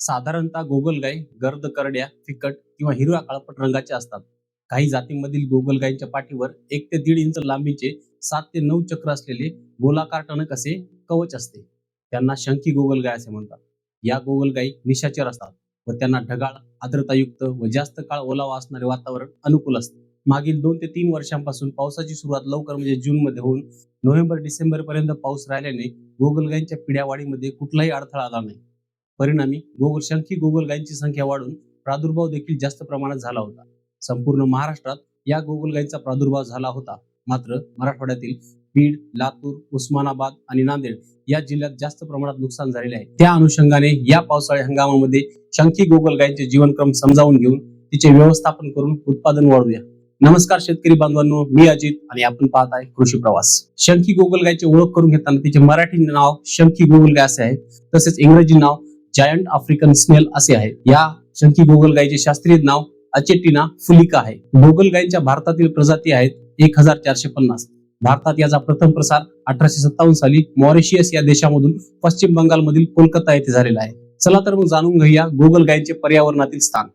साधारणतः गोगलगाय गर्द करड्या फिकट किंवा हिरव्या काळपट रंगाचे असतात. काही जातींमधील गोगलगायींच्या पाठीवर एक ते दीड इंच लांबीचे सात ते नऊ चक्र असलेले गोलाकार टणक असे कवच असते. त्यांना शंकी गोगलगाय असे म्हणतात. या गोगलगायी निशाचर असतात व त्यांना ढगाळ आर्द्रतायुक्त व जास्त काळ ओलावा असणारे वातावरण अनुकूल असते. मागील दोन ते तीन वर्षांपासून पावसाची सुरुवात लवकर म्हणजे जून मध्ये होऊन नोव्हेंबर डिसेंबर पर्यंत पाऊस राहिल्याने गोगलगायींच्या पिढ्यावाढीमध्ये कुठलाही अडथळा आला नाही. परिणामी गोगल शंखी गोगलगायींची संख्या वाढून प्रादुर्भाव देखील जास्त प्रमाणात झाला होता. संपूर्ण महाराष्ट्रात या गोगलगायींचा प्रादुर्भाव झाला होता. मात्र मराठवाड्यातील बीड लातूर उस्मानाबाद आणि नांदेड या जिल्ह्यात जास्त प्रमाणात नुकसान झालेले आहे. त्या अनुषंगाने या पावसाळी हंगामामध्ये शंखी गोगलगायींचे जीवनक्रम समजावून घेऊन तिचे व्यवस्थापन करून उत्पादन वाढवूया. नमस्कार शेतकरी बांधवांनो मी अजित आणि आपण पाहत आहे कृषी प्रवास. शंखी गोगलगायची ओळख करून घेताना तिचे मराठी नाव शंखी गोगलगाय असे आहे. तसेच इंग्रजी नाव जायंट आफ्रिकन स्नेल असे आहे. या शंकी गोगलगायचे शास्त्रीय नाव अचेटिना फुलिका आहे. गोगलगायींच्या भारतातील प्रजाती आहेत एक हजार चारशे पन्नास. भारतात याचा प्रथम प्रसार अठराशे सत्तावन्न साली मॉरिशियस या देशामधून पश्चिम बंगालमधील कोलकाता येथे झालेला आहे. चला तर मग जाणून घेऊया गोगलगायींचे पर्यावरणातील स्थान.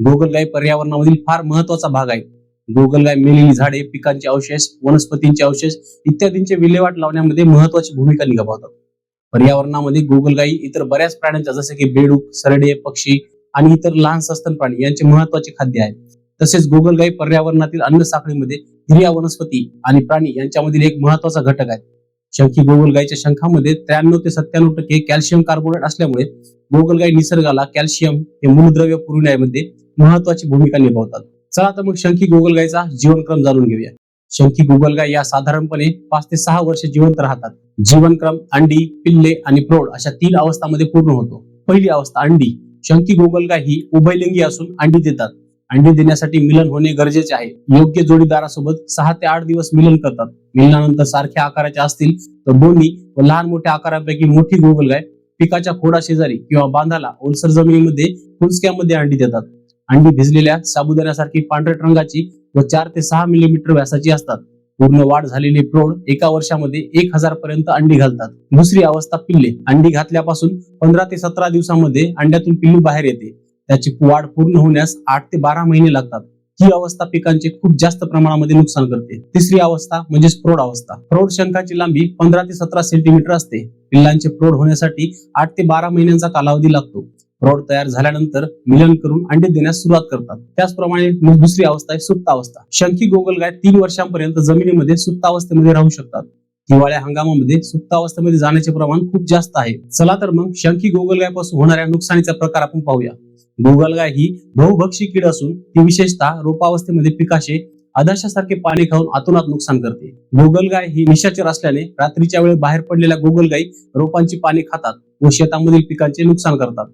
गोगलगाय पर्यावरणामधील फार महत्त्वाचा भाग आहे गोगलगाय मेलेली झाडे पिकांचे अवशेष वनस्पतींचे अवशेष इत्यादींचे विल्हेवाट लावण्यामध्ये महत्वाची भूमिका निभावतात. पर्यावरणामध्ये गोगलगायी इतर बऱ्याच प्राण्यांच्या जसे की बेडूक सरडे पक्षी आणि इतर लहान सस्तन प्राणी यांचे महत्त्वाचे खाद्य आहे. तसेच गोगलगायी पर्यावरणातील अन्न साखळीमध्ये हिरव्या वनस्पती आणि प्राणी यांच्यामधील एक महत्त्वाचा घटक आहे. शंखी गोगलगायीच्या शंखामध्ये त्र्याण्णव ते सत्त्याण्णव टक्के कॅल्शियम कार्बोनेट असल्यामुळे गोगलगाई निसर्गाला कॅल्शियम हे मूलद्रव्य पुरविण्यामध्ये महत्वाची भूमिका निभावतात. चला तर मग शंखी गोगलगाईचा जीवनक्रम जाणून घेऊया. शंखी गोगलगाई या साधारणपणे पाच ते सहा वर्ष जिवंत राहतात. जीवनक्रम अंडी पिल्ले आणि प्रौढ अशा तीन अवस्थांमध्ये पूर्ण होतो. पहिली अवस्था अंडी. शंकी गोगलगाय ही उभयलिंगी असून अंडी देतात. अंडी देण्यासाठी मिलन होणे गरजेचे आहे. योग्य जोडीदारासोबत सहा ते आठ दिवस मिलन करतात. मिलनानंतर सारख्या आकाराच्या असतील तर दोन्ही व लहान मोठ्या आकारापैकी मोठी गोगलगाय पिकाच्या खोडा शेजारी किंवा बांधाला ओलसर जमिनीमध्ये कुंचक्यामध्ये अंडी देतात. अंडी भिजलेल्या साबुदाण्यासारखी पांढऱ्या रंगाची व चार ते सहा मिलीमीटर व्यासाची असतात. पूर्ण वाढ झालेले प्रौढ एका वर्षामध्ये एक हजार पर्यंत अंडी घालतात. दुसरी अवस्था पिल्ले. अंडी घातल्यापासून पंधरा ते सतरा दिवसामध्ये अंड्यातून पिल्लू बाहेर येते. त्याची वाढ पूर्ण होण्यास आठ ते बारा महिने लागतात. ही अवस्था पिकांचे खूप जास्त प्रमाणामध्ये नुकसान करते. तिसरी अवस्था म्हणजे प्रौढ अवस्था. प्रौढ शंखाची लांबी पंधरा ते सतरा सेंटीमीटर असते. पिल्लांचे प्रौढ होण्यासाठी आठ ते बारा महिन्यांचा कालावधी लागतो. प्रौढ तयार झाल्यानंतर मिलन करून अंडे देण्यास सुरुवात करतात. त्याचप्रमाणे मग दुसरी अवस्था आहे सुप्त अवस्था. गोगलगाय तीन वर्षांपर्यंत जमिनीमध्ये सुप्त अवस्थेमध्ये राहू शकतात. हिवाळ्या हंगामामध्ये सुप्त अवस्थेमध्ये जाण्याचे प्रमाण खूप जास्त आहे. चला तर मग शंखी गोगलगायपासून होणाऱ्या नुकसानीचा प्रकार आपण पाहूया. गोगलगाय ही बहुभक्षी कीड असून ती विशेषतः रोपावस्थेमध्ये पिकाशे आदर्शासारखे पाणी खाऊन आतोनात नुकसान करते. गोगलगाय ही निशाचर असल्याने रात्रीच्या वेळी बाहेर पडलेल्या गोगलगाई रोपांची पाने खातात व शेतामधील पिकांचे नुकसान करतात.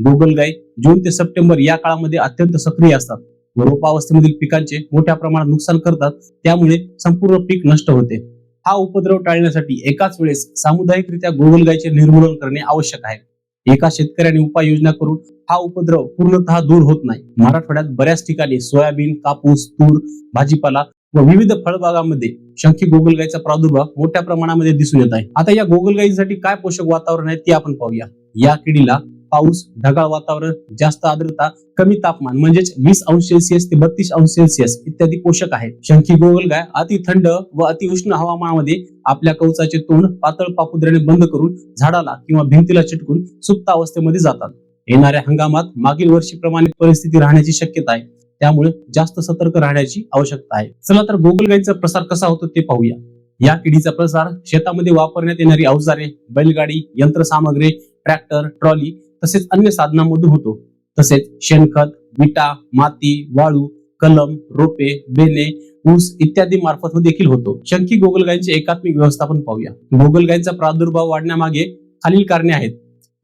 गोगलगाई जून ते सप्टेंबर या काळामध्ये अत्यंत सक्रिय असतात. व रोपावस्थेमधील पिकांचे मोठ्या प्रमाणात नुकसान करतात. त्यामुळे संपूर्ण पीक नष्ट होते. हा उपद्रव टाळण्यासाठी एकाच वेळेस सामुदायिकरित्या गोगलगायचे निर्मूलन करणे आवश्यक आहे. एका शेतकऱ्याने उपाययोजना करून हा उपद्रव पूर्णतः दूर होत नाही. मराठवाड्यात बऱ्याच ठिकाणी सोयाबीन कापूस तूर भाजीपाला व विविध फळबागांमध्ये शंखी गोगलगाईचा प्रादुर्भाव मोठ्या प्रमाणामध्ये दिसून येत आहे. आता या गोगलगाईसाठी काय पोषक वातावरण आहे ते आपण पाहूया. या किडीला पाऊस ढगाळ वातावरण जास्त आर्द्रता कमी तापमान म्हणजेच वीस अंश सेल्सिअस ते बत्तीस अंश सेल्सिअस इत्यादी पोषक आहेत. शंखी गोगलगाय अति थंड व अति उष्ण हवामानामध्ये आपल्या कवचाचे तोंड पातळ पापुद्र्याने बंद करून झाडाला किंवा भिंतीला चिटकून सुप्त अवस्थेमध्ये जातात. येणाऱ्या हंगामात मागील वर्षीप्रमाणे परिस्थिती राहण्याची शक्यता आहे. त्यामुळे जास्त सतर्क राहण्याची आवश्यकता आहे. चला तर गोगलगायीचा प्रसार कसा होतो ते पाहूया. या किडीचा प्रसार शेतामध्ये वापरण्यात येणारी अवजारे बैलगाडी यंत्रसामग्री ट्रॅक्टर ट्रॉली तसेच अन्य साधनांमधून होतो. तसेच शेणखत विटा माती वाळू कलम रोपे बेने ऊस इत्यादी मार्फत देखील होतो. शंकी गोगलगायींचे एकात्मिक व्यवस्थापन पाहूया. गोगलगायींचा प्रादुर्भाव वाढण्यामागे खालील कारणे आहेत.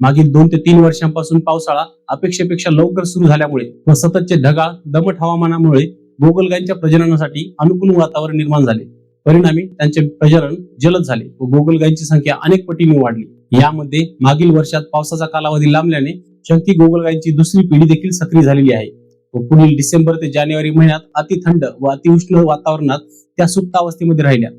मागील दोन ते तीन वर्षांपासून पावसाळा अपेक्षेपेक्षा लवकर सुरू झाल्यामुळे व सततचे ढगाळ दमट हवामानामुळे गोगलगायींच्या प्रजननासाठी अनुकूल वातावरण निर्माण झाले. परिणामी त्यांचे प्रजनन जलद झाले व गोगलगायींची संख्या अनेक पटीने वाढली. यामध्ये मागील वर्षात पावसाचा कालावधी लांबल्याने शंकी गोगलगायींची दुसरी पिढी देखील सक्रिय झालेली आहे. व पुढील डिसेंबर ते जानेवारी महिन्यात अति थंड व अतिउष्ण वातावरणात त्या सुप्तावस्थेमध्ये राहिल्या.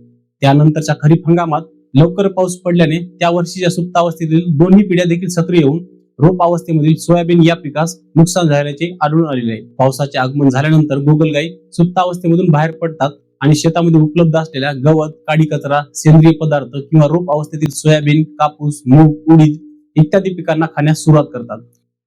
त्यानंतरच्या खरीप हंगामात लवकर पाऊस पडल्याने त्या वर्षीच्या सुप्तावस्थेतील दोन्ही पिढ्या देखील सक्रिय होऊन रोप अवस्थेमधील सोयाबीन या पिकास नुकसान झाल्याचे आढळून आलेले आहे. पावसाचे आगमन झाल्यानंतर गोगलगाई सुप्तावस्थेमधून बाहेर पडतात आणि शेतामध्ये उपलब्ध असलेल्या गवत काडी कचरा सेंद्रिय पदार्थ किंवा रोप अवस्थेतील सोयाबीन कापूस मूग उडीद इत्यादी पिकांना खाण्यास सुरुवात करतात.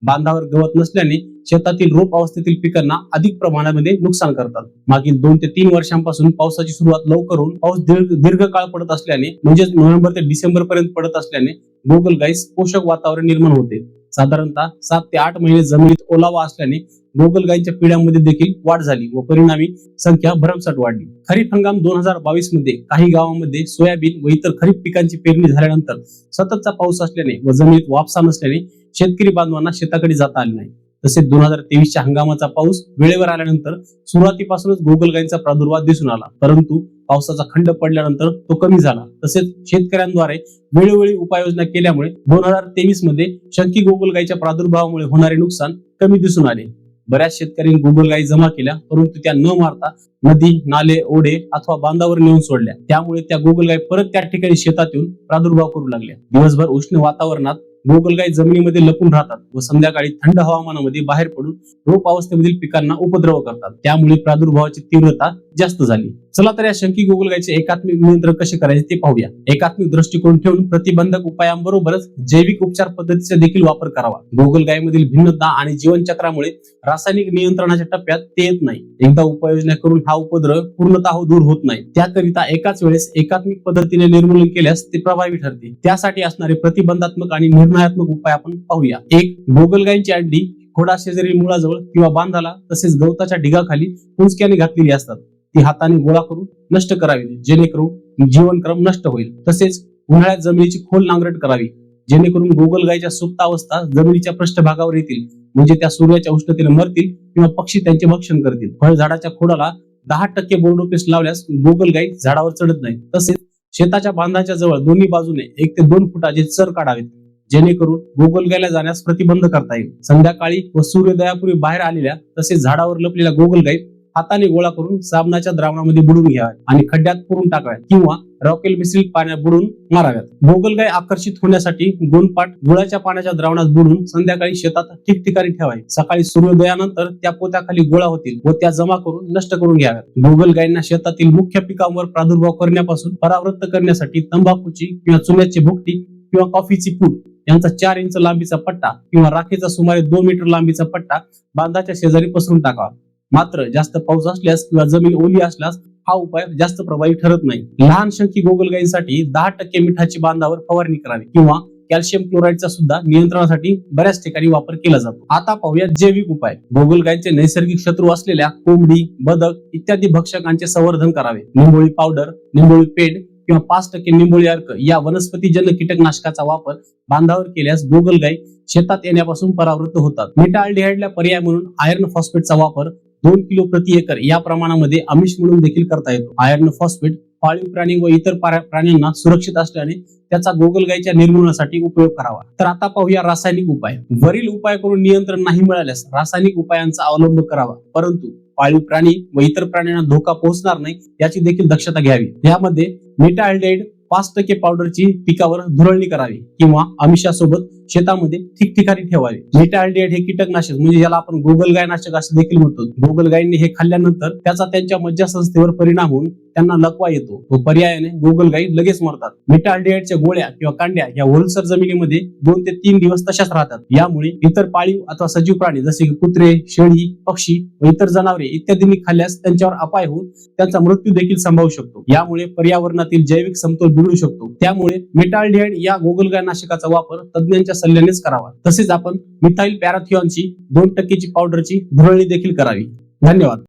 बांधावर गवत नसल्याने शेतातील रोप अवस्थेतील पिकांना अधिक प्रमाणामध्ये नुकसान करतात. मागील दोन ते तीन वर्षांपासून पावसाची सुरुवात लवकर होऊन पाऊस दीर्घ काळ पडत असल्याने म्हणजेच नोव्हेंबर ते डिसेंबर पर्यंत पडत असल्याने गोगलगाईस पोषक वातावरण निर्माण होते. साधारणतः सात ते आठ महिने जमिनीत ओलावा असल्याने गोगलगाईच्या पिढ्यांमध्ये देखील वाढ झाली व परिणामी संख्या भरमसाठ वाढली. खरीप हंगाम दोन हजार बावीसमध्ये काही गावांमध्ये सोयाबीन व इतर खरीप पिकांची पेरणी झाल्यानंतर सततचा पाऊस असल्याने व जमिनीत वापसा नसल्याने शेतकरी बांधवांना शेताकडे जाता आले नाही. तसेच दोन हजार तेवीसच्या हंगामाचा पाऊस वेळेवर आल्यानंतर सुरुवातीपासूनच गोगलगाईंचा प्रादुर्भाव दिसून आला. परंतु पावसाचा खंड पडल्यानंतर तो कमी झाला. तसेच शेतकऱ्यांद्वारे वेळोवेळी उपाययोजना केल्यामुळे दोन हजार तेवीसमध्ये शंकी गोगलगाईच्या प्रादुर्भावामुळे होणारे नुकसान कमी दिसून आले. बऱ्याच शेतकऱ्यांनी गोगलगाई जमा केल्या परंतु त्या न मारता नदी नाले ओढे अथवा बांधावर नेऊन सोडल्या. त्यामुळे त्या गोगलगाई परत त्या ठिकाणी शेतात येऊन प्रादुर्भाव करू लागल्या. दिवसभर उष्ण वातावरणात गोगलगाई जमिनीमध्ये लपून राहतात व संध्याकाळी थंड हवामानामध्ये बाहेर पडून रोप अवस्थेमधील पिकांना उपद्रव करतात. त्यामुळे प्रादुर्भावाची तीव्रता जास्त झाली. चला तर या शंकी गोगलगाईचे एकात्मिक नियंत्रण कसे करायचे ते पाहूया. एकात्मिक दृष्टिकोन ठेवून प्रतिबंधक उपायांबरोबरच जैविक उपचार पद्धतीचा देखील वापर करावा. गोगलगायमधील भिन्नता आणि जीवनचक्रामुळे रासायनिक नियंत्रणाच्या टप्प्यात ते येत नाही. एकदा उपाययोजना करून हा उपद्रव पूर्णतः दूर होत नाही. त्याकरिता एकाच वेळेस एकात्मिक पद्धतीने निर्मूलन केल्यास ते प्रभावी ठरते. त्यासाठी असणारे प्रतिबंधात्मक आणि निर्णयात्मक उपाय आपण पाहूया. एक गोगलगायींची अंडी खोडा शेजारी मुळाजवळ किंवा बांधाला तसेच गवताच्या ढिगाखाली पुंजक्याने घातलेली असतात. ती हाताने गोळा करून नष्ट करावी. जेणेकरून जीवनक्रम नष्ट होईल. तसेच उन्हाळ्यात जमिनीची खोल नांगरट करावी. जेणेकरून गोगलगाईच्या सुप्त अवस्था जमिनीच्या पृष्ठभागावर येतील. म्हणजे त्या सूर्याच्या उष्णतेने मरतील किंवा पक्षी त्यांचे भक्षण करतील. फळ झाडाच्या खोडाला दहा टक्के बोर्डोपेस लावल्यास गोगलगाई झाडावर चढत नाही तसेच शेताच्या बांधाच्या जवळ दोन्ही बाजूने एक ते दोन फुटाचे चर काढावेत. जेणेकरून गोगलगायला जाण्यास प्रतिबंध करता येईल. संध्याकाळी व सूर्योदयापूर्वी बाहेर आलेल्या तसेच झाडावर लपलेल्या गोगलगाई हाताने गोळा करून साबणाच्या द्रावणामध्ये बुडून घ्याव्यात आणि खड्ड्यात पुरून टाकाव्यात किंवा रॉकेल मिश्रित पाण्यात बुडून माराव्यात. गोगलगाय आकर्षित होण्यासाठी गोणपाट गुळाच्या पाण्याच्या द्रावणात बुडून संध्याकाळी शेतात ठिकठिकाणी ठेवावे. सकाळी सूर्योदयानंतर त्या पोत्याखाली गोळा होतील व त्या जमा करून नष्ट करून घ्याव्यात. गोगलगायींना शेतातील मुख्य पिकांवर प्रादुर्भाव करण्यापासून परावृत्त करण्यासाठी तंबाखूची किंवा चुन्याची भुकटी किंवा कॉफीची पूड यांचा चार इंच लांबीचा पट्टा किंवा राखेचा सुमारे दोन मीटर लांबीचा पट्टा बांधाच्या शेजारी पसरून टाकावा. मात्र जास्त पाऊस असल्यास किंवा जमीन ओली असल्यास हा उपाय जास्त प्रभावी ठरत नाही. लहान शंकी गोगलगाईंसाठी दहा टक्के मिठाची बांधावर फवारणी करावी किंवा कॅल्शियम क्लोराईडचा सुद्धा नियंत्रणासाठी बऱ्याच ठिकाणी वापर केला जातो. आता पाहूया जैविक उपाय. गोगलगाईंचे नैसर्गिक शत्रू असलेल्या कोंबडी बदक इत्यादी भक्षकांचे संवर्धन करावे. निंबोळी पावडर निंबोळी पेंड किंवा पाच टक्के निंबोळी अर्क या वनस्पतीजन्य कीटकनाशकाचा वापर बांधावर केल्यास गोगलगाई शेतात येण्यापासून परावृत्त होतात. मेटाल्डिहाइडला पर्याय म्हणून आयर्न फॉस्फेटचा वापर दोन किलो प्रति एकर या प्रमाणामध्ये आमिष म्हणून देखील करता येतो. आयर्न फॉस्फेट पाळीव प्राणी व इतर प्राण्यांना सुरक्षित असल्याने त्याचा गोगलगायीच्या निर्मूलनासाठी उपयोग करावा. तर आता पाहूया रासायनिक उपाय. वरील उपाय करून नियंत्रण नाही मिळाल्यास रासायनिक उपायांचा अवलंब करावा. परंतु पाळीव प्राणी व इतर प्राण्यांना धोका पोहोचणार नाही याची देखील दक्षता घ्यावी. यामध्ये मेटाल्डेड पाच टक्के पावडरची पिकावर धुरळणी करावी किंवा आमिषासोबत शेतामध्ये ठिकठिकाणी ठेवावे. मेटाल्डेड हे कीटकनाशक म्हणजे याला आपण गोगलगाय नाशक असं देखील म्हणतो. गोगलगायींनी हे खाल्ल्यानंतर त्याचा त्यांच्या मज्जासंस्थेवर परिणाम होऊन त्यांना लकवा येतो व पर्यायाने गोगलगाई लगेच मरतात. मेटाल्डेडच्या गोळ्या किंवा कांड्या या होलसर जमिनीमध्ये दोन ते तीन दिवस तशाच राहतात. यामुळे इतर पाळीव अथवा सजीव प्राणी जसे की कुत्रे शेळी पक्षी व इतर जनावरे इत्यादींनी खाल्ल्यास त्यांच्यावर अपाय होऊन त्यांचा मृत्यू देखील संभावू शकतो. यामुळे पर्यावरणातील जैविक समतोल बिघडू शकतो. त्यामुळे मेटाल्डिहाइड या गोगलगाय नाशकाचा वापर तज्ञांच्या सल्ल्यानेच करावा. तसेच आपण मिथाईल पॅराथिऑनची दोन टक्केची पावडरची धुरळणी देखील करावी. धन्यवाद.